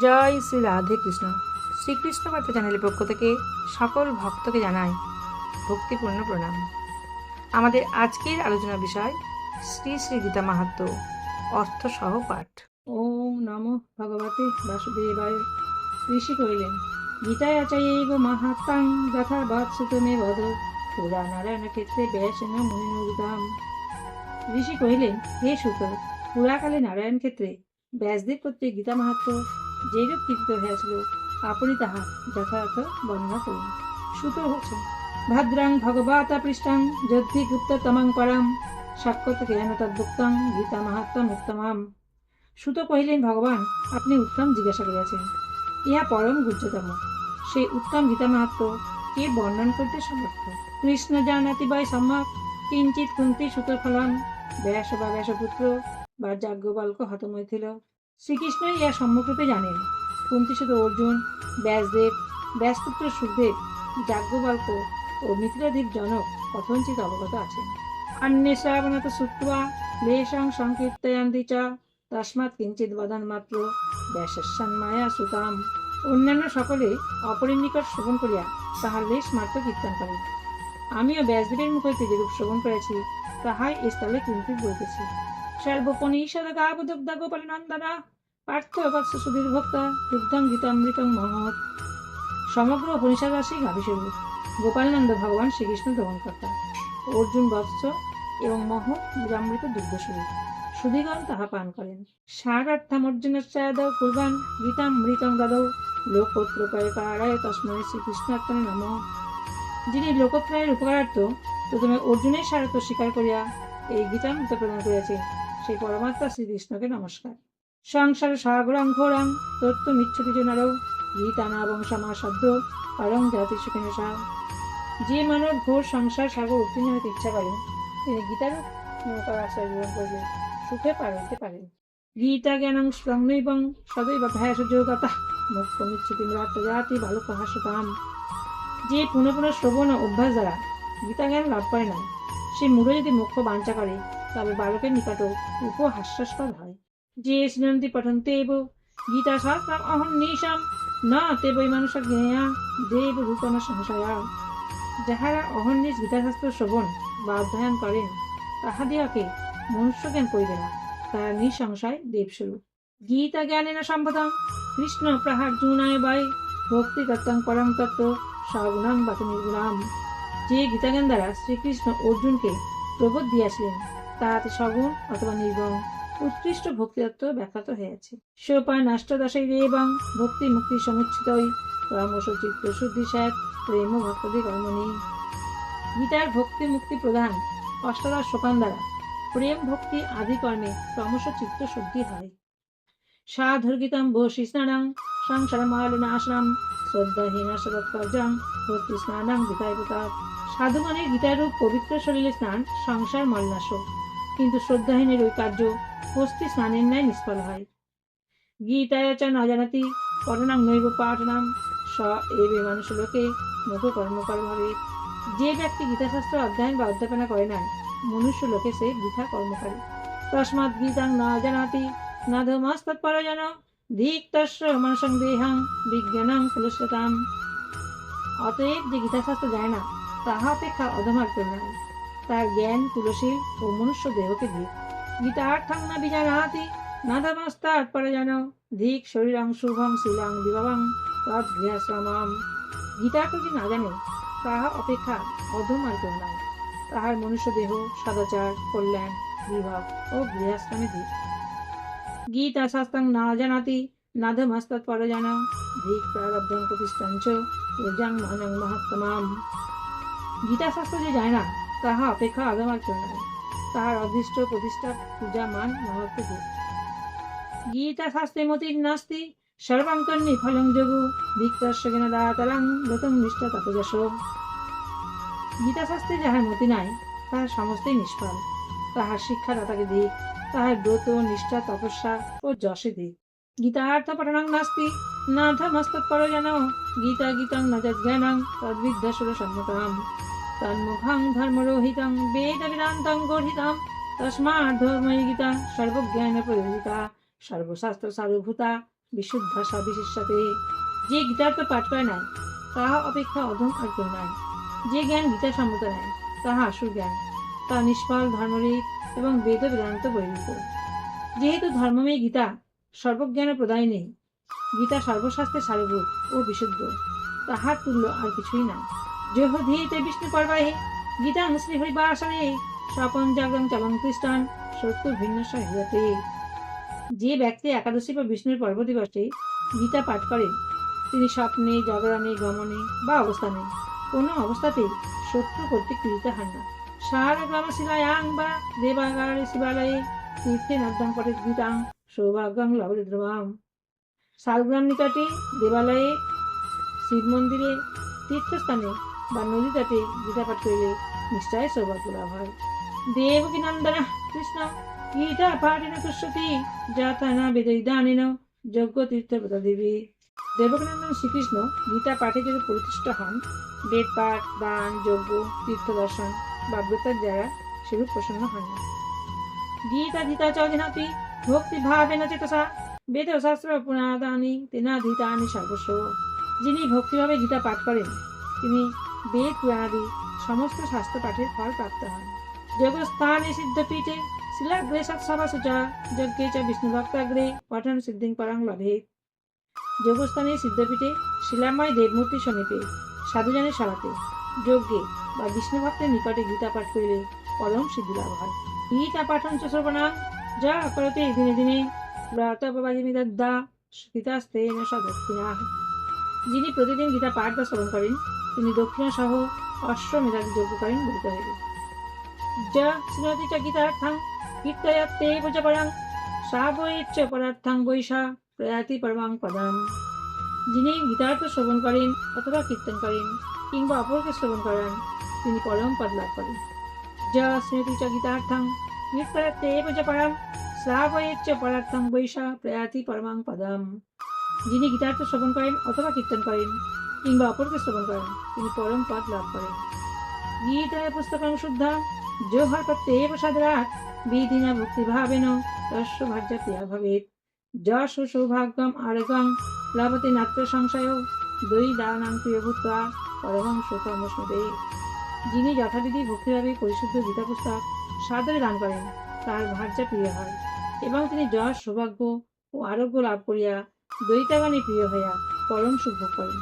জয় শ্রী রাধে কৃষ্ণ। শ্রীকৃষ্ণ বার্তা চ্যানেলের পক্ষ থেকে সকল ভক্তকে জানাই ভক্তিপূর্ণ প্রণাম। আমাদের আজকের আলোচনা বিষয় শ্রী শ্রী গীতা মাহাত্ম অর্থ সহ পাঠ। ওম নমো ভগবতে বাসুদেবায়। ঋষি কহিলেন, গীতায় আচার্যৈব মাহাত্মাং যথা বৎসুতমে বদ পুরা নারায়ণ ক্ষেত্রে ব্যাসেন মুনিনুদাম ঋষি কহিলেন, হে সুত পুরাকালে নারায়ণ ক্ষেত্রে ব্যাসদেব কর্তৃক গীতা মাহাত্ম যেরূপ কীর্তিত হয়েছিল আপনি তাহা যথাযথ বর্ণনা করুন। সুত হচ্ছে, ভাদ্রাং ভগবতা পৃষ্ঠাং যদ্ধি গুপ্ততমাং পরাম সাক্ষত জ্ঞান তদ্ভুক্তং গীতা মাহাত্ম উত্তমাম। সুত কহিলেন, ভগবান, আপনি উত্তম জিজ্ঞাসা করিয়াছেন। ইহা পরম গুজ্জতম। সেই উত্তম গীতা মাহাত্ম কে বর্ণন করতে সমর্থ? কৃষ্ণ জানাতি বয় সম্যক কিঞ্চিত কুন্তি সুত ফলন। ব্যাস বা ব্যাসপুত্র বা যাজ্ঞবাল্ক হতমৈথিল। শ্রীকৃষ্ণ ইহা সম্মুখরূপে জানেন কুন্তিসুত অর্জুন, ব্যাসদেব, ব্যাসপুত্র সুখদেব, যাজ্ঞবাল্ক ও মিত্রাদীপ জনক কথঞ্চিত অবগত আছেন। অন্যে শ্রাবণত শ্রুত্বা লেশাং সংকীর্তয়ন্তি চ, তস্মাৎ কিঞ্চিত বদন মাত্র ব্যাসস্যান্মায়া সুতাম। অন্যান্য সকলে অপরের নিকট শ্রবণ করিয়া তাহার লেশ মাত্র কীর্তন করে আমিও ব্যাসদেবের মুখ হইতে যেরূপ শ্রবণ করেছি, তাহাই এ স্থলে কিঞ্চিত বলতেছি সর্বপনিষদ গাবদুগ্ধ গোপাল নন্দনা পার্থ বৎস সুধীর ভক্তা দুগ্ধং গীতামৃতং মহৎ। সমগ্র রাশি গাভিস্বরূপ গোপালনন্দ ভগবান শ্রীকৃষ্ণ দমনকর্তা অর্জুন বৎস এবং মহ গীতামৃত দুগ্ধস্বরূপ সুধীগণ তাহা পান করেন। সারার্থাম অর্জুনশ্চাদৌ কুর্বান, গীতামৃতং দাদৌ। লোকোত্রপায় কারায় তস্মৈ শ্রীকৃষ্ণার্পণে নম। যিনি লোকত্রয়ের উপকারার্থ, প্রথমে অর্জুনের সারত্ব স্বীকার করিয়া এই গীতামৃত প্রদান করিয়াছে সেই পরমাত্মা শ্রীকৃষ্ণকে নমস্কার। সংসার সাগরং ঘোরং তত্ত্ব মিচ্ছতি জনারও। গীতানাবং সমাশব্দ পরং জাতি সুখেন যে মানব ঘোর সংসার সাগর উত্তীর্ণ হতে ইচ্ছা করেন তিনি গীতার নৌকার আশ্রয় গ্রহণ করলে সুখে পার হইতে পারেন গীতা জ্ঞানং স্বংনৈবং সদৈব ভ্যাস যোগতা মুখ্য মিচ্ছতি মৃত জাতি বালক হাসতাম যে পুনঃ পুনঃ শ্রবণ ও অভ্যাস দ্বারা গীতা জ্ঞান লাভ করে না, সে মূঢ় যদি মুখ্য বাঞ্ছা করে, তবে বালকের নিকটও উপহাস্যাস্পদ হয়। যে স্নন্তি পঠন্তে এব গীতা শাস্ত্রম অহম নিশাম না তে বৈ মানুষ জ্ঞেয়া দেব রূপন সংশয়া যাহারা অহর্নিশ গীতাশাস্ত্র শ্রবণ বা অধ্যয়ন করেন তাহাদিওকে মনুষ্য জ্ঞান করিবে না তারা নিঃসংশয় দেবস্বরূপ গীতা জ্ঞানেন সম্পদম কৃষ্ণ প্রহার্জুনায় বাই ভক্তি তত্ত্বং পরম তত্ত্ব সগুণাং বাত নির্গুণাম যে গীতাজ্ঞান দ্বারা শ্রীকৃষ্ণ অর্জুনকে প্রবোধ দিয়াছিলেন তাহাতে সগুণ অথবা নির্গুণ উৎকৃষ্ট ভক্তিতত্ত্ব ব্যাখ্যাত হয়েছে। সোপান অষ্টদশই এবং ভক্তি মুক্তি সমুচ্ছিতই ক্রমশ চিত্ত শুদ্ধি স্যাত প্রেম ভক্তদি কর্মণি গীতার ভক্তি মুক্তি প্রধান অষ্টাদশ সোপান দ্বারা। প্রেম, ভক্তি আদি কর্মে ক্রমশ চিত্ত শুদ্ধি হয়। সাধর্গিতম বসি স্নানাং সংসার মালিনাশনাম শ্রদ্ধাহীন সদৎকর্যং ভক্তি স্নানাং গীতায় সাধুগণের গীতারূপ পবিত্র শরীরে স্নান, সংসার মলনাশ কিন্তু শ্রদ্ধাহীনের ওই কার্য হস্তি স্নানের ন্যায় নিষ্ফল হয়। গীতায় চ ন জানাতি নৈব পাঠনাম, স এবে মানুষ লোকে মুখ কর্মকর ভাবে। যে ব্যক্তি গীতাশাস্ত্র অধ্যয়ন বা অধ্যাপনা করে না মনুষ্য লোকে সে বৃথা কর্মকারী তস্মাৎ গীতাং না জানাতি, না ধর্মস্তৎপর জন ধিক তস্য মানসং দেহাং বিজ্ঞানাং কুলস্যতাম অতএব যে গীতাশাস্ত্র যায় না, তাহা অপেক্ষা অধমার্গ নয়। তার জ্ঞান, তুলসী ও মনুষ্য দেহকে দিক। গীতার্থং না বিজানাতি না ধর্মস্তাৎ পর জন ধিক শরীরং শুভং শিলাং বিভবং তৎ গৃহাশ্রমম গীতার প্রতি না জানে তাহা অপেক্ষা অধমার্গ নয় তাহার মনুষ্য দেহ, সদাচার, কল্যাণ, বিভাগ ও গৃহাশ্রমে দিক। গীতা শাস্ত্রং না জানাতি নাধমস্তৎ পর জান ধিক প্রারব্ধং প্রতিষ্ঠাঞ্চ ঊর্জাং মানং মহাত্তমাম। গীতা শাস্ত্র যে যায় না তাহা অপেক্ষা অধমার্গ নয় তাহার অদৃষ্ট প্রতিষ্ঠা, পূজা, মান, মহত্ব গীতা শাস্ত্রে মতির নাস্তি সর্বাং তন্নি ফলং যোগু ভিক্তস্য জ্ঞান দাতারাং গতম নিষ্ঠ তপযশ গীতা শাস্ত্রে যাহার মতি নাই, তাহার সমস্তই নিষ্ফল। তাহার শিক্ষা দাতাকে দিক, তাহার ব্রত, নিষ্ঠা, তপস্যা ও যশে দিক। গীতার্থ পঠনং নাস্তি নাথ মস্তৎপর যেন গীতা গীতং ন জ্ঞানং তদ্বিদ্ধসুর সম্মতাম তন্মুখং ধর্মরোহিতং বেদ বেদান্তং গর্হিতম তস্মাৎ ধর্মই গীতা সর্বজ্ঞান প্রয়োজিতা। সর্বশাস্ত্র সারভূতা বিশুদ্ধ সবিশেষতে যে গীতার্থ পাঠ করে নাই, তাহা অপেক্ষা অধম আর কেউ নাই। যে জ্ঞান গীতা সম্মত নাই, তাহা আসুর জ্ঞান। তা নিষ্ফল ধর্মরিক এবং বেদ বেদান্ত বহির্ভূত যেহেতু ধর্মময় গীতা সর্বজ্ঞানের প্রদায় নেই, গীতা সর্বশাস্ত্রে সারভূত ও বিশুদ্ধ, তাহার তুল্য আর কিছুই না জহধীতে বিষ্ণু পর্বাহে গীতা শ্রী হরিবাসনে স্বপন জাগরণ চলন খ্রিস্টান সত্য ভিন্ন সহিতে যে ব্যক্তি একাদশী বা বিষ্ণুর পর্ব দিবসে গীতা পাঠ করেন তিনি স্বপ্নে, জাগরণে, গমনে বা অবস্থানে কোনো অবস্থাতেই শত্রু কর্তৃক পীড়িত হন না। সারা গ্রাম শিলায়াং বা দেবাগারে শিবালয়ে তীর্থে নদ্যাং পটে গীতাং সৌভাগ্যং লবলে ধ্রুবাম শালগ্রাম নিকটে দেবালয়ে শিব মন্দিরে তীর্থস্থানে বা নদী তটে গীতা পাঠ করিলে নিশ্চয় সৌভাগ্য লাভ হয় দেবকী নন্দন, কৃষ্ণ, গীতা পাঠেন তুষ্যতি যাতা না বেদ ইদানীন যজ্ঞ তীর্থ দেবী। দেবকীনন্দন শ্রীকৃষ্ণ গীতা পাঠে যদি প্রতিষ্ঠ হন, বেদ পাঠ, দান, যজ্ঞ, তীর্থ দর্শন বা ব্রতের দ্বারা সেরূপ প্রসন্ন হন। না গীতা চলিনাপি ভক্তি ভাবেন চেতসা, বেদ শাস্ত্র পুরাদানি তেনাধীতানি সর্বস্ব। যিনি ভক্তিভাবে গীতা পাঠ করেন, তিনি বেদ পুরাণাদি সমস্ত শাস্ত্র পাঠের ফল প্রাপ্ত হন যোগস্থানে সিদ্ধপীঠে শিলাগ্রে সৎসভা সুচা যজ্ঞে চ বিষ্ণু ভক্তাগ্রে পঠন সিদ্ধিং পরাং লভেত যোগস্থানে সিদ্ধপীঠে শিলাময় দেবমূর্তি সমীপে সাধুজনের সভাতে যজ্ঞে বা বিষ্ণু ভক্তের নিকটে গীতা পাঠ করিলে পরম সিদ্ধি লাভ হয়। গীতা পাঠন চ শ্রবণা যা করতে দিনে দিনে ব্রাতবাজিমিদা গীতাস্তে সদক্ষিণা যিনি প্রতিদিন গীতা পাঠ বা শ্রবণ করেন, তিনি দক্ষিণা সহ অশ্বমেধাদি যজ্ঞ করেন বলিতে হইবে। যা শ্রীমতী চ গীতার্থাং কীর্তয়াত্তে পূজাপরাং সাবৈচ্চ পরার্থাং বৈশা প্রয়াতি পরমাং পদাম। যিনি গীতার্থ শ্রবণ করেন অথবা কীর্তন করেন কিংবা অপরকে শ্রবণ করেন, তিনি পরম পদ লাভ করেন। যা স্মৃতি চ গীতার্থং কীর্তয়াত্তে পূজাপরাং শ্রাবয়েচ্চ পরার্থং বৈশা প্রয়াতি পরমাং পদম। যিনি গীতার্থ শ্রবণ করেন অথবা কীর্তন করেন কিংবা অপরকে শ্রবণ করেন, তিনি পরম পদ লাভ করেন। গীতায় পুস্তকং শুদ্ধ জোহর করতে প্রসাদরাট বিধিনা ভক্তিভাবেন তস্য ভার্য প্রিয়া ভবেত যশ সৌভাগ্যম আরগম প্লাবতে নাত্র সংশয়, দই দানাং প্রিয় ভূত্বা, পরমং সুখমস্মতে যিনি যথাবিধি ভক্তিভাবে পরিশুদ্ধ গীতা পুস্তক সাদরে দান করেন, তার ভার্য প্রিয় হয়। এবং তিনি যশ সৌভাগ্য ও আরোগ্য লাভ করিয়া দ্বৈতাগানে প্রিয় হইয়া পরম ভোগ করেন।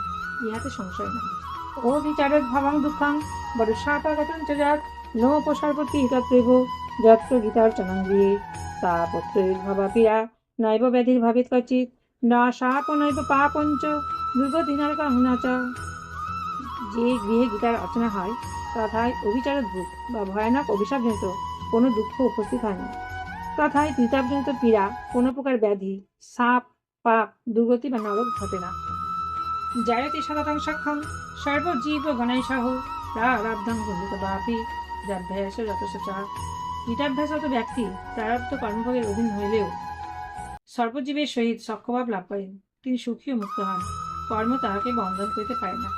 ইহাতে সংশয় নাই। ও বিচারক ভাবাং দুঃখাং, বড় সাপাগতং চ যাত নোপসারপতি হিতপ্রেভ, যত্র গীতার্চনাং গৃহে তা পত্রের পত্রভাবাপিয়া নৈব ব্যাধির ভাবিত কচিত না সাপ নৈব পাপঞ্চ দুর্গদিনার্কাং না চ। যে গৃহে গীতার অর্চনা হয়, তথায় অভিচারোদ্ভূত বা ভয়ানক অভিশাপজনিত কোনো দুঃখ উপস্থিত হয় না। তথায় তিতাবজনিত পীড়া, কোনো প্রকার ব্যাধি, সাপ পাপ, দুর্গতি বা নরক ঘটে না। জায়তি সততং সক্ষম সর্বজীব গণাই সহ প্রারব্ধং বন্ধিত বাপি যাভ্যাস যথেষ্ট গীতাভ্যাসত ব্যক্তি প্রারব্ধ কর্মভোগের অধীন হইলেও সর্বজীবের সহিত সক্ষভাব লাভ করেন। তিনি সুখী ও মুক্ত হন, কর্ম তাহাকে বন্ধন করিতে পারে না।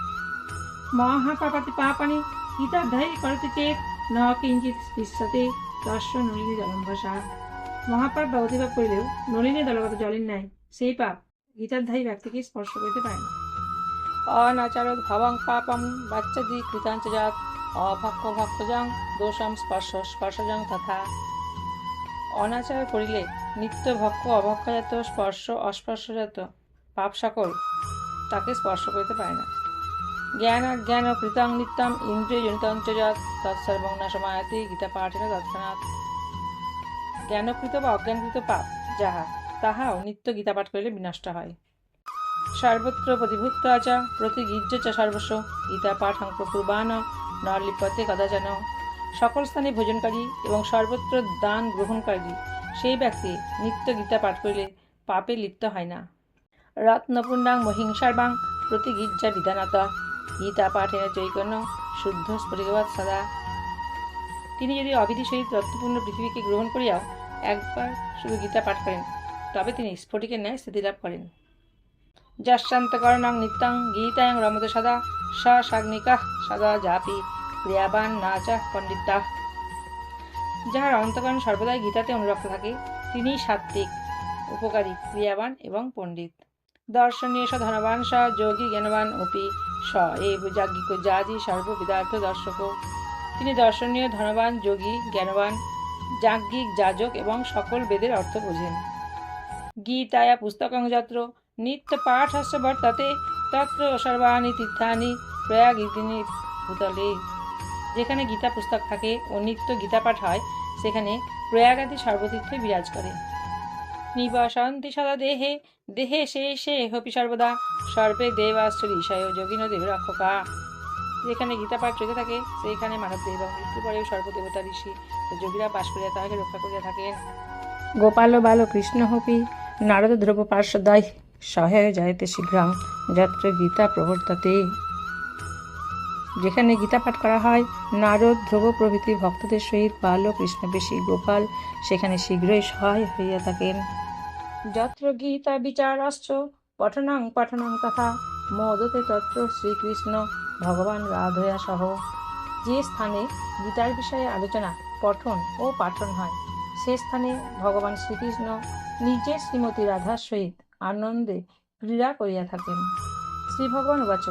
মহাপাপাতি পাপানি গীতাধ্যায়ী করতে চেত ন কিঞ্চিত স্পৃশ্যতে দর্শ নলিনী জলম্ভাসা মহাপাপ বা অতিপাপ করিলেও নলিনী দলগত জলের ন্যায় সেই পাপ গীতাধ্যায়ী ব্যক্তিকে স্পর্শ করিতে পারে না। অনাচারক ভবং পাপং বাচ্চাদি কৃতাঞ্চ জাত অভক্ষ ভক্ষজং দোষম স্পর্শ স্পর্শজং তথা। অনাচার করিলে নিত্য ভক্ষ অভক্ষজাত স্পর্শ অস্পর্শজাত পাপ সকল তাকে স্পর্শ করিতে পারে না। জ্ঞান জ্ঞান কৃতং নিত্যম ইন্দ্রিয় জনিতঞ্চ যৎ তৎসর্বং না সমায়তি গীতা পাঠেন তৎক্ষণাৎ। জ্ঞানকৃত বা অজ্ঞানকৃত পাপ যাহা তাহাও নিত্য গীতা পাঠ করিলে বিনষ্ট হয়। সর্বত্র প্রতিভূত চ প্রতিগীর্য চ সর্বস্ব, গীতা পাঠং প্রকুর্বাণ ন লিপতে কদাচন। সকল স্থানে ভোজনকারী এবং সর্বত্র দান গ্রহণকারী, সেই ব্যক্তি নিত্য গীতা পাঠ করিলে পাপে লিপ্ত হয় না। রত্নপুণ্ডাং মহিংসার্বাং প্রতিগীর্যা বিধানত। গীতা পাঠেন চৈকন্য শুদ্ধ স্ফটিকবাদ সদা। তিনি যদি অবিধি সহিত রত্নপূর্ণ পৃথিবীকে গ্রহণ করিয়াও একবার শুধু গীতা পাঠ করেন তবে তিনি স্ফটিকের ন্যায় স্থিতিলাভ করেন। যশান্তকরণং নিত্যং গীতায়ং রমত সদা সাগ্নিকাহ সদা জাপি ক্রিয়াবান নাচা পণ্ডিতা। যাহার অন্তকরণ সর্বদাই গীতাতে অনুরক্ত থাকে, তিনিই সাত্ত্বিক, উপকারী, ক্রিয়াবান এবং পণ্ডিত। দর্শনীয় স ধনবান, স যোগী জ্ঞানবান অপি, স এব যাজ্ঞিক যাজি সর্ববিদার্থ দর্শক। তিনি দর্শনীয় ধনবান, যোগী, জ্ঞানবান, যাজ্ঞিক, যাজক এবং সকল বেদের অর্থ বোঝেন। গীতায়া পুস্তকং যত্র। নিত্য পাঠস্য বর্ততে তত্র সর্বাণি তীর্থানি প্রয়াগিনী ভূতলে। যেখানে গীতা পুস্তক থাকে ও নিত্য গীতা পাঠ হয়, সেখানে প্রয়াগাদি সর্বতীর্থে বিরাজ করে। নিবাসন্তি সদা দেহে দেহে শেষে হপি সর্বদা, সর্বে দেবাশ্রীষয় যোগিন দেবরক্ষকা যেখানে গীতা পাঠ চলতে থাকে, সেইখানে মানব দেহ মৃত্যু পরেও সর্বদেবতা ঋষি যোগীরা বাস করিয়া তাহাকে রক্ষা করিয়া থাকেন। গোপাল বাল কৃষ্ণ হপি নারদ ধ্রুব পার্শ্বদায় সহায় যাইতে শীঘ্রাং যাত্রা গীতা প্রবর্তাতে। যেখানে গীতা পাঠ করা হয়, নারদ ধ্রুব প্রভৃতি ভক্তদের সহিত বাল্য কৃষ্ণবেশী গোপাল সেখানে শীঘ্রই সহায় হইয়া থাকেন। যত্র গীতা বিচার বিচারাশ্চ, পঠনাং পঠনাং তথা মোদতে তত্র শ্রীকৃষ্ণ ভগবান রাধয়া সহ। যে স্থানে গীতার বিষয়ে আলোচনা, পঠন ও পাঠন হয় সে স্থানে ভগবান শ্রীকৃষ্ণ নিজের শ্রীমতী রাধার সহিত আনন্দে ক্রীড়া করিয়া থাকেন। শ্রী ভগবান বাচ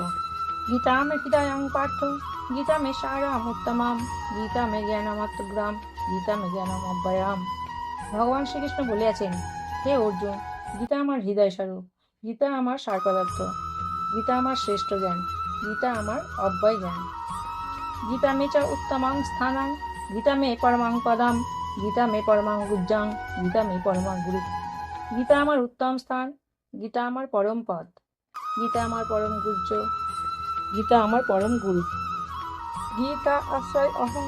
গীতা মে হৃদয়ং পার্থ, গীতা মে সারাম উত্তমাম, গীতা মে জ্ঞানমাত্মগ্রাম গীতা মে জ্ঞানম অব্যয়াম। ভগবান শ্রীকৃষ্ণ বলিয়াছেন, হে অর্জুন, গীতা আমার হৃদয় স্বরূপ গীতা আমার সার পদার্থ গীতা আমার শ্রেষ্ঠ জ্ঞান, গীতা আমার অব্যয় জ্ঞান। গীতা মে চ উত্তমাং স্থানাং, গীতা মে পরমাং পদাম গীতা মে পরমাং গুজ্জাং গীতা মে পরমাং গুরু গীতা আমার উত্তম স্থান, গীতা আমার পরম পদ গীতা আমার পরম গুজ্জ গীতা আমার পরম গুরু। গীতা আশ্রয় অহং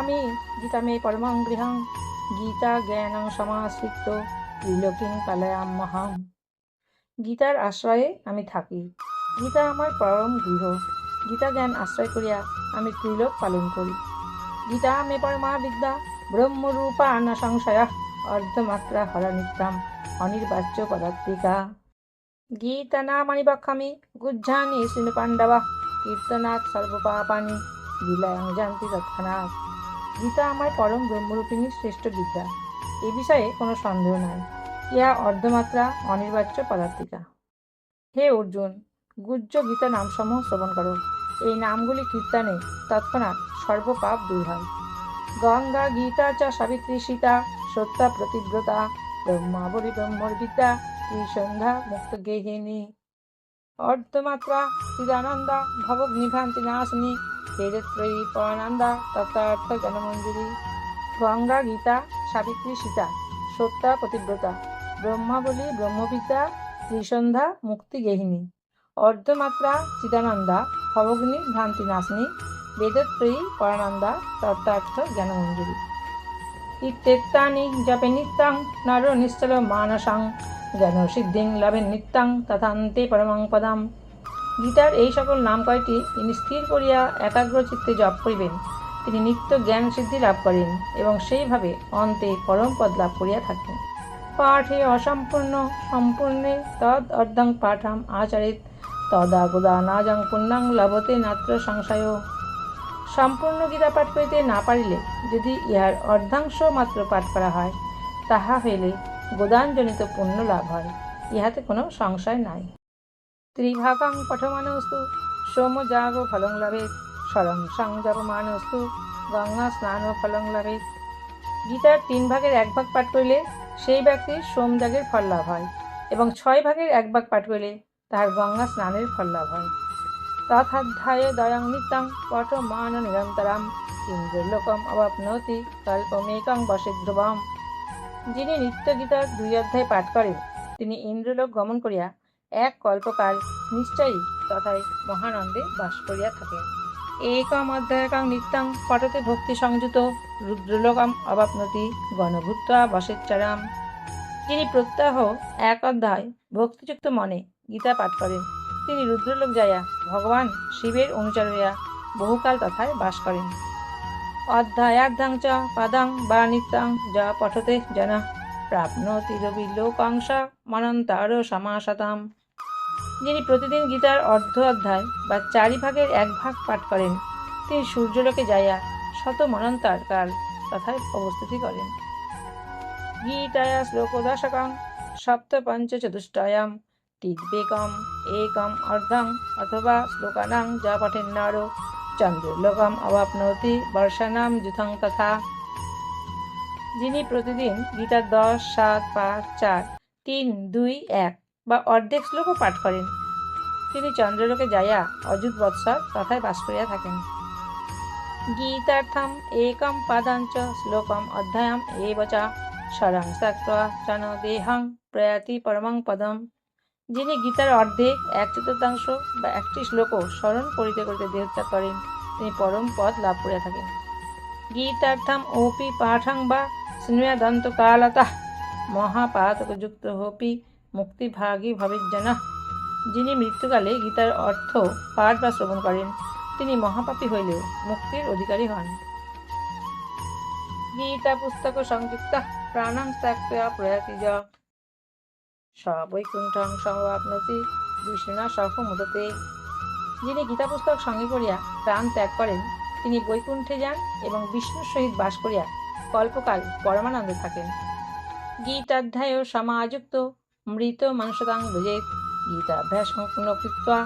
আমি গীতা মে পরমাং গৃহং, গীতা জ্ঞানং সমাশ্রিত ত্রিলোকিং পালয়াম মহাম। গীতার আশ্রয়ে আমি থাকি, গীতা আমার পরম গৃহ, গীতা জ্ঞান আশ্রয় করিয়া আমি ত্রিলোক পালন করি। গীতা মে পরমা বিদ্যা ব্রহ্মরূপা ন সংশয় অর্ধমাত্রা হরা নিত্যাম অনির্বাচ্য পদাত্মিকা। গীতা নামানি বক্ষামি, গুজ্জানি শৃণু পাণ্ডবা কীর্তনাথ সর্বপাপানি লীলায়ং জানতি তৎক্ষণাৎ। গীতা আমার পরম ব্রহ্মরূপিণী শ্রেষ্ঠ বিদ্যা এ বিষয়ে কোনো সন্দেহ নাই। ইহা অর্ধমাত্রা, অনির্বাচ্য পদার্থিকা হে অর্জুন, গুজ্জ গীতা নামসমূহ শ্রবণ করো। এই নামগুলি কীর্তনে তৎক্ষণাৎ সর্বপাপ দূর হয়। গঙ্গা, গীতা, চ, সাবিত্রী, সীতা সত্যা প্রতিব্রতা, ব্রহ্মাবলী, ব্রহ্মর বিদ্যা মুক্ত গেহিনী অর্ধমাত্রা চিদানন্দা ভবগ্নিভ্রান্তি নাশিনী বেদত্রয়ী পরানন্দা, তত্ত্বার্থ জনমঞ্জুরি গঙ্গা, গীতা, সাবিত্রী, সীতা সত্যা প্রতিব্রতা, ব্রহ্মাবলী, ব্রহ্মবিদ্যা ত্রিসন্ধ্যা মুক্তি গেহিনী অর্ধমাত্রা চিদানন্দা ভবগ্নি ভ্রান্তি নাশিনী পরানন্দা তত্ত্বার্থ জ্ঞানমঞ্জুরি। ইত্যেত্তানি জপে নিত্যাং নর নিশ্চল মানসাং, জ্ঞান সিদ্ধিং লাভেন নিত্যাং তথান্তে পরমাং পদাম। গীতার এই সকল নাম কয়টি তিনি স্থির করিয়া একাগ্র চিত্তে জপ করিবেন। তিনি নিত্য জ্ঞান সিদ্ধি লাভ করেন এবং সেইভাবে অন্তে পরম পদ লাভ করিয়া থাকেন। পাঠে অসম্পূর্ণ, সম্পূর্ণে তদ অর্ধাং পাঠাম আচারিত তদাগুদা নাজং পুণ্যাং লভতে নাত্র সংশয়। সম্পূর্ণ গীতা পাঠ করিতে না পারিলে যদি ইহার অর্ধাংশ মাত্র পাঠ করা হয়, তাহা হইলে গোদানজনিত পুণ্য লাভ হয়, ইহাতে কোনো সংশয় নাই। ত্রিভাগাং পঠমানস্তু, সোম যাগ ফলং লাভে স্বরং সংজপমানস্তু গঙ্গা স্নান ফলং লাভে গীতার তিন ভাগের এক ভাগ পাঠ করিলে সেই ব্যক্তির সোমযাগের ফল লাভ হয় এবং ছয় ভাগের এক ভাগ পাঠ করিলে তাহার গঙ্গা স্নানের ফল লাভ হয়। তথাধ্যায়ে দয়ং নিত্যং পঠমান নিরন্তরাম। ইন্দ্রলোকম অবাপ্নতি কল্পমেকং বসে ধ্রুবম যিনি নিত্য গীতার দুই অধ্যায় পাঠ করেন, তিনি ইন্দ্রলোক গমন করিয়া এক কল্পকাল নিশ্চয়ই তথায় মহানন্দে বাস করিয়া থাকেন। একম অধ্যায়কাং নিত্যং পটতে ভক্তি সংযুত রুদ্রলোকম অবাপ্নতি গণভূত্বা বসেচ্চারাম যিনি প্রত্যাহ এক অধ্যায় ভক্তিযুক্ত মনে গীতা পাঠ করেন তিনি রুদ্রলোক যাইয়া ভগবান শিবের অনুচর হইয়া বহুকাল তথায় বাস করেন। অধ্যায়ার্ধাং চ পাদাং বা নিত্যাং যা পঠতে জন প্রাপ্নতি রবি লোকাংশ মনন্তার সমাসতাম যিনি প্রতিদিন গীতার অর্ধ অধ্যায় বা চারি ভাগের এক ভাগ পাঠ করেন, তিনি সূর্যলোকে যাইয়া শত মনন্তার কাল তথায় অবস্থিতি করেন। গীতায়া শ্লোক দশকাং সপ্ত পঞ্চ চতুষ্টয়াম টিদ্বেকম একম অর্ধং অথবা শ্লোকানাং যা পঠেন নর চন্দ্রলোকম অবাপনতি বর্ষানাম যুথং তথা যিনি প্রতিদিন গীতার দশ, সাত, পাঁচ, চার, তিন, দুই, এক বা অর্ধেক শ্লোকও পাঠ করেন। তিনি চন্দ্রলোকে যাইয়া অযুত বৎসর তথায় বাস করিয়া থাকেন। গীতার্থম একম পাদাঞ্চ, শ্লোকম অধ্যায়ম এব চ স্বরং ত্যক্ত্বা চন দেহং প্রয়াতি পরমং পদম। যিনি গীতার অর্ধেক, এক চতুর্থাংশ বা একটি শ্লোকও স্মরণ করিতে করিতে দেহত্যাগ করেন, তিনি পরম পদ লাভ করিয়া থাকেন। গীতার্থম ওপি পাঠাং বা স্নেহাদন্ত কালতঃ মহাপাতকযুক্ত হোপি মুক্তিভাগী ভবেজ্জন যিনি মৃত্যুকালে গীতার অর্থ পাঠ বা শ্রবণ করেন, তিনি মহাপাপী হইলেও মুক্তির অধিকারী হন। গীতা পুস্তক সংযুক্ত প্রাণং ত্যাক্তয়া প্রয়াতি য সবৈকুণ্ঠং সমাপ্নতি বিষ্ণুনা সহ মুদতে। যিনি গীতা পুস্তক সঙ্গে করিয়া প্রাণ ত্যাগ করেন, তিনি বৈকুণ্ঠে যান এবং বিষ্ণুর সহিত বাস করিয়া কল্পকাল পরমানন্দে থাকেন। গীতাধ্যায় সমাযুক্ত মৃত মনুষ্যতাং ভুজেত গীতাভ্যাস সম্পূর্ণ কৃত্বা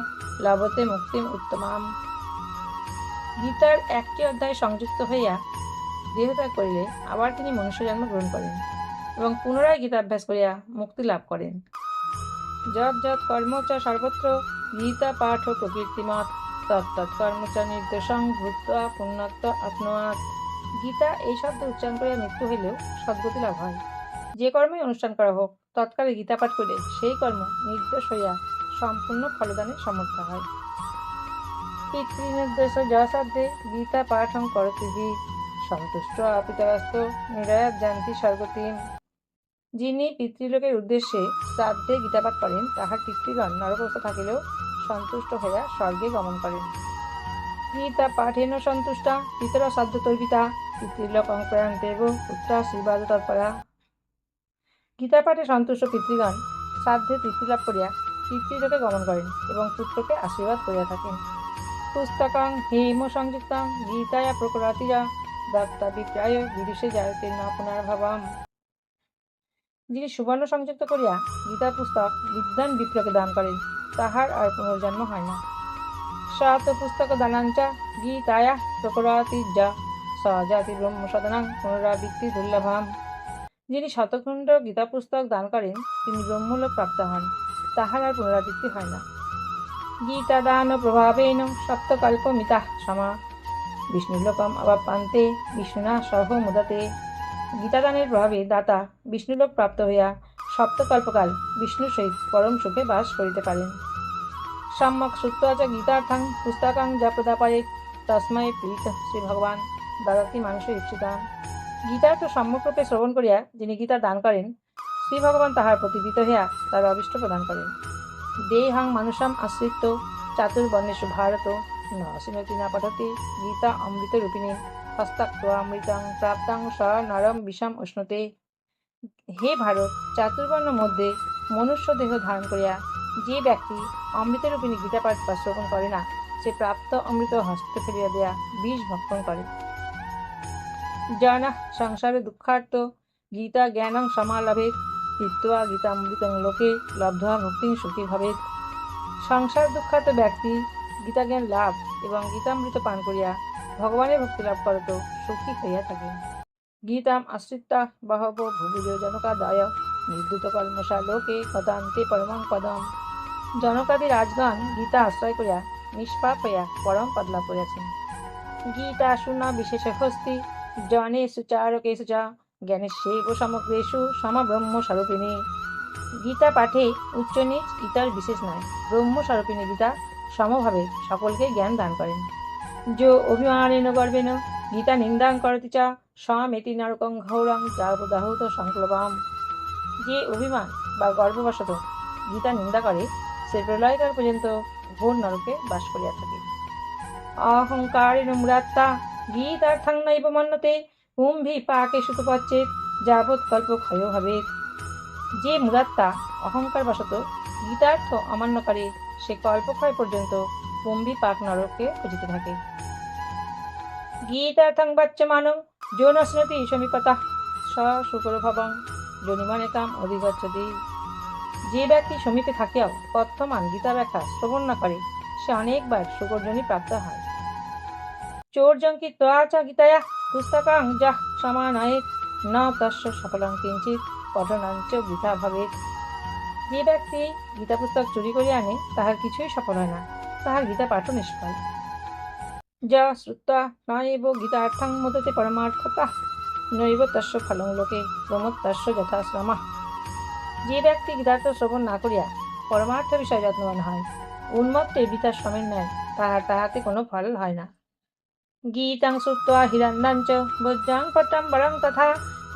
লভতে মুক্তিম উত্তমাম। গীতার একটি অধ্যায় সংযুক্ত হইয়া দেহত্যাগ করিলে আবার তিনি মনুষ্য জন্ম গ্রহণ করেন। এবং পুনরায় গীতাভ্যাস করিয়া মুক্তি লাভ করেন। যত যত কর্ম চ সর্বত্র গীতা পাঠ ও প্রকৃতিমত তত্তৎ কর্ম চ নির্দোষং ভূত্বা পুণ্যত্ব আপনোয়াত গীতা এই শব্দ উচ্চারণ করিয়া মৃত্যু হইলেও সদ্গতি লাভ হয়। যে কর্মই অনুষ্ঠান করা হোক, তৎকালে গীতা পাঠ করিলে সেই কর্ম নির্দোষ হইয়া সম্পূর্ণ ফলদানে সমর্থ হয়। পিতৃনির্দেশ যশাব্দে গীতা পাঠং করতি সন্তুষ্ট আপিতরাস্ত নিরয়াত জানতি স্বর্গতিম। যিনি পিতৃলোকের উদ্দেশ্যে শ্রাদ্ধে গীতাপাঠ করেন, তাহার পিতৃগণ নরকস্থ থাকিলেও সন্তুষ্ট হইয়া স্বর্গে গমন করেন। গীতা পাঠেন সন্তুষ্টা, পিতর শ্রাদ্ধ তর্পিতা পিতৃলোকং প্রয়ান্তেব পুত্রা শ্রীবাদ তৎপরা গীতা পাঠে সন্তুষ্ট পিতৃগণ শ্রাদ্ধে তৃপ্তিলাভ করিয়া পিতৃলোকে গমন করেন এবং পুত্রকে আশীর্বাদ করিয়া থাকেন। পুস্তকং হেম সংযুক্তং, গীতায়া প্রকরাতিরা দত্তা বিপ্রায় বিদুষে জায়তে না পুনর্ভাবাম। যিনি সুবর্ণ সংযুক্ত করিয়া গীতা পুস্তক বিদ্যান বিপ্রকে দান করেন, তাহার আর পুনর্জন্ম হয় না। সাত পুস্তক দানাঞ্চা গীতায়া প্রকরাতি যা সজাতি ব্রহ্ম সদনাং পুনরাবৃত্তি দুর্লভাম। যিনি শতখণ্ড গীতা পুস্তক দান করেন, তিনি ব্রহ্মলোক প্রাপ্ত হন, তাহার আর পুনরাবৃত্তি হয় না। গীতা গীতাদান প্রভাবেন সপ্তকল্পমিতা সমা। বিষ্ণুলোকম অবাপ্পান্তে বিষ্ণুনা সহ মুদতে। গীতাদানের প্রভাবে দাতা বিষ্ণুলোক প্রাপ্ত হইয়া সপ্তকল্পকাল বিষ্ণুর সহিত পরম সুখে বাস করিতে পারেন। সম্যক শ্রুত্বা চ গীতার্থং পুস্তকাং যা প্রদাপারে তস্মৈ প্রীত শ্রী ভগবান দাদাতি মানুষ ইচ্ছিতাম গীতার্থ সম্যকরূপে শ্রবণ করিয়া যিনি গীতা দান করেন, শ্রী ভগবান তাহার প্রতিবিত হইয়া তার অবিষ্ট প্রদান করেন। দেহাং মানুষাম আশ্রিত চাতুর্বর্ণেষু ভারত ন না পঠতি গীতা অমৃত রূপিণী হস্তাক্ত অমৃতং প্রাপ্তাং নরম বিষম উষ্ণতে। হে ভারত, চাতুর্বর্ণ মধ্যে মনুষ্য দেহ ধারণ করিয়া যে ব্যক্তি অমৃতরূপিণী গীতাপাঠ বা শ্রবণ করে না, সে প্রাপ্ত অমৃত হস্তে ফেলিয়া দেয়া বিষ ভক্ষণ করে। জনা সংসারে দুঃখার্ত, গীতা জ্ঞানং সমালভেত কৃত্বা গীতামৃতং লোকে লব্ধা ভক্তি সুখী ভবেত সংসার দুঃখাত ব্যক্তি গীতা জ্ঞান লাভ এবং গীতামৃত পান করিয়া ভগবানের ভক্তি লাভ করত, সুখী হইয়া থাকে। গীতাম আশ্রিতা বহব ভুবিজ জনকাদায় নির্দূত কলমশা লোকে কদান্তে পরমং পদম। জনকাদি রাজগণ গীতা আশ্রয় করিয়া, নিষ্পাপ হইয়া পরম পদ লাভ করিয়াছেন। গীতা শুনা বিশেষ হস্তি জনে সুচারকেশু চা জ্ঞানের সেব সমগ্রেশু সমব্রহ্ম স্বরূপিণী। গীতা পাঠে উচ্চ নিচ গীতার বিশেষ নয়, ব্রহ্ম স্বরূপিণী গীতা সমভাবে সকলকে জ্ঞান দান করেন। যো অভিমানেন গর্বেন গীতা নিন্দাং করতি চা সমেতি নরকং ঘৌরং যাবদাহত সংক্লবাম যে অভিমান বা গর্ববশত গীতা নিন্দা করে সে প্রলয়কাল পর্যন্ত ঘোর নরকে বাস করিয়া থাকে অহংকারেণ মুরাত্মা গীতার্থাং নৈব মন্যতে কুম্ভি পাকে সুতপচ্ছেদ যাবৎ কল্প ক্ষয় হবে যে মুরাত্মা অহংকার বশত গীতার্থ অমান্য করে সে কল্পক্ষয় পর্যন্ত কুম্ভি পাক নরককে খুঁজিতে থাকে। গীতার্থং বাচ্যমানং যৌনস্নতি সমীপতা, স শুকর ভবং জনিমানেকাম অধিগচ্ছতি। যে ব্যক্তি সমীপে থাকিয়াও বর্তমান গীতা ব্যাখ্যা শ্রবণ না করে, সে অনেকবার সুগর্জনী প্রাপ্ত হয়। চোর্যঙ্কি ত্বচ গীতায়া, পুস্তকাং যা সমানায়, না তস্য সফলং কিঞ্চিত পঠনাঞ্চ বৃথা ভাবে যে ব্যক্তি গীতা পুস্তক চুরি করিয়া আনে, তাহার কিছুই সফল হয় না। তাহার গীতা পাঠও নিষ্ফল যা শ্রুত্বা নৈব গীতার্থং মোদতে পরমার্থতা নৈব তস্য ফলং লোকে প্রমোত্তস্য যথাশ্রমা যে ব্যক্তি গীতার্থ শ্রবণ না করিয়া পরমার্থ বিষয়ে যত্নবান হয়, উন্মত্তে গীতার সমের ন্যায়, তাহার তাহাতে কোনো ফল হয় না। গীতাং শ্রুত্বা হিরণ্যাঞ্চ বজ্রাং পট্টম বরং তথা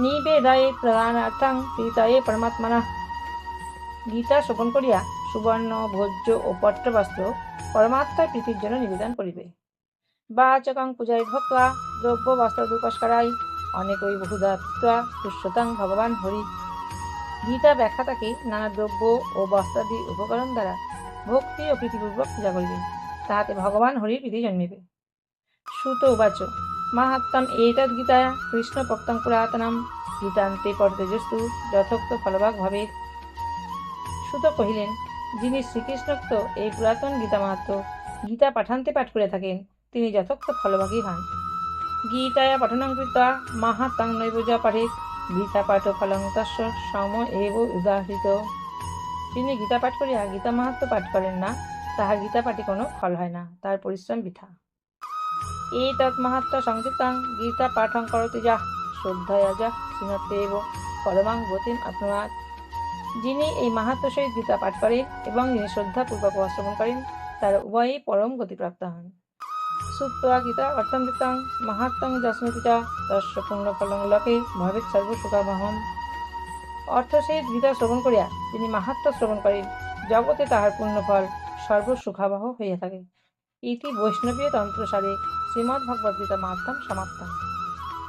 নিবেদয়ে প্রদানার্থং প্রীতয়ে পরমাত্মনা। গীতা শ্রবণ করিয়া সুবর্ণ, ভোজ্য ও পট্টবস্ত্র পরমাত্মার প্রীতির জন্য নিবেদন করিবে। বাচকং পূজায় ভক্তা দ্রব্য, বস্ত্র দুপস্করাই অনেকই বহুদাত্বা তুষ্যতাং ভগবান হরি। গীতা ব্যাখ্যা তাকে নানা দ্রব্য ও বস্ত্রাদি উপকরণ দ্বারা ভক্তি ও প্রীতিপূর্বক পূজা করিবে, তাহাতে ভগবান হরির প্রীতি জন্মিবে। সুত উবাচ মাহাত্ম এতদ গীতায় কৃষ্ণ পুরাতনম, গীতান্তে পরতেজস্তু, যথোক্ত ফলভাগ ভাবে সুত কহিলেন যিনি শ্রীকৃষ্ণোক্ত এই পুরাতন গীতা মাহাত্ম গীতা পাঠান্তে পাঠ করে থাকেন, তিনি যথোক্ত ফলভাগী হন। গীতায়া পঠনং কৃত্বা মাহাত্মাং নৈব যা পঠেত, গীতা পাঠ ফলং সম এব উদাহৃত। যিনি গীতা পাঠ করিয়া গীতা মাহাত্ম পাঠ করেন না, তাহার গীতা পাঠে কোনো ফল হয় না, তার পরিশ্রম বৃথা। এই তৎ মাহাত্ম সংযুক্তাং গীতা পাঠং করতি যা শ্রদ্ধয়া যা শ্রীমতেব পরমাং গতিম আত্মনাথ। যিনি এই মাহাত্ম গীতা পাঠ করেন এবং যিনি শ্রদ্ধাপূর্বক শ্রবণ করেন, তারা উভয়ই পরম গতিপ্রাপ্ত হন। সুত্বা গীতা অর্থমৃতাং মাহাত্মং যস্মৃতি চ তস্য পুণ্যফলং লোকে ভবেৎ সর্বসুখাবহম। অর্থ সহিত গীতা শ্রবণ করিয়া যিনি মাহাত্ম শ্রবণ করেন, জগতে তাহার পূর্ণ পুণ্যফল সর্বসুখাবহ হইয়া থাকে। ইতি বৈষ্ণবীয় তন্ত্রসারে শ্রীমদ্ ভগবদ গীতা মাহাত্ম সমাপ্ত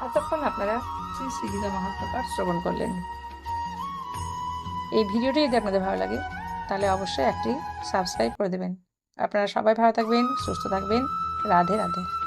এতক্ষণ আপনারা শ্রী শ্রী গীতা মাহাত্ম পাঠ শ্রবণ করলেন। এই ভিডিওটি যদি আপনাদের ভালো লাগে, তাহলে অবশ্যই একটি সাবস্ক্রাইব করে দেবেন। আপনারা সবাই ভালো থাকবেন, সুস্থ থাকবেন। রাধে রাধে।